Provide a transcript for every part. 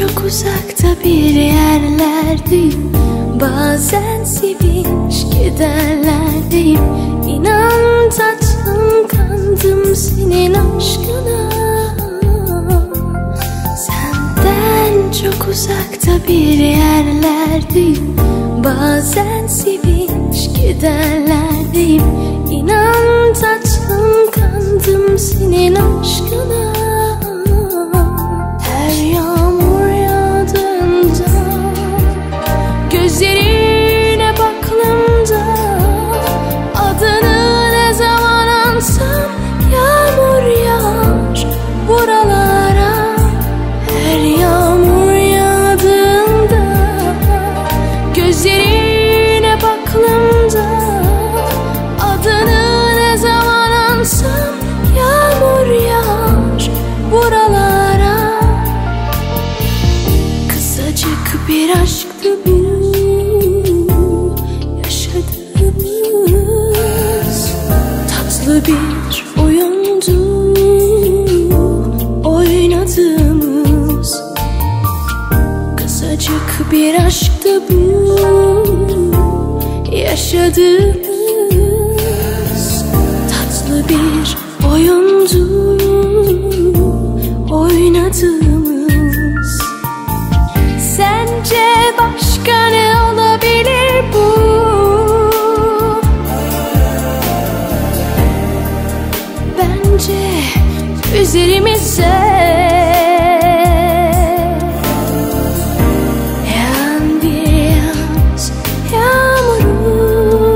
çok uzakta bir yerlerdeyim. Bazen sevinç kederlerdeyim İnan tatlım kandım senin aşkına. Senden çok uzakta bir yerlerdeyim. Bazen sevinç kederlerdeyim İnan tatlım city. Kısacık bir aşktı bu Yaşadığımız Tatlı bir oyundu. Oynadığımız Kısacık bir aşktı bu. Yaşadığımız üzerimize Yağan bir yaz yağmuru.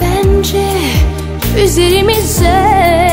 Bence üzerimize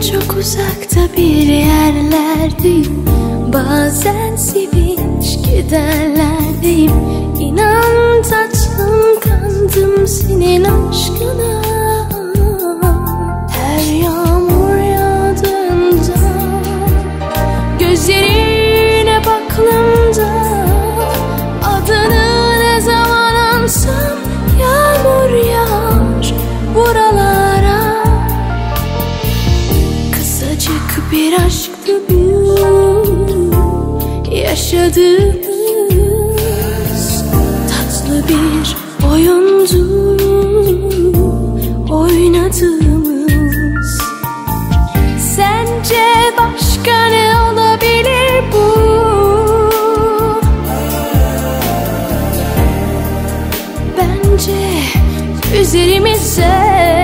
çok uzakta bir yerlerdeyim. Bazen sevinç kederlerdeyim İnan tatlım kandım senin aşkına. Her yağmur yağdığında Gözlerine Yaşadığımız Tatlı bir oyundu Oynadığımız Sence başka ne olabilir bu? Bence üzerimize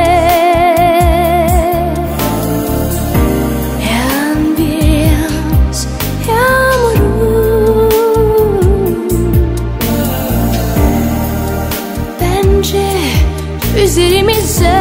me say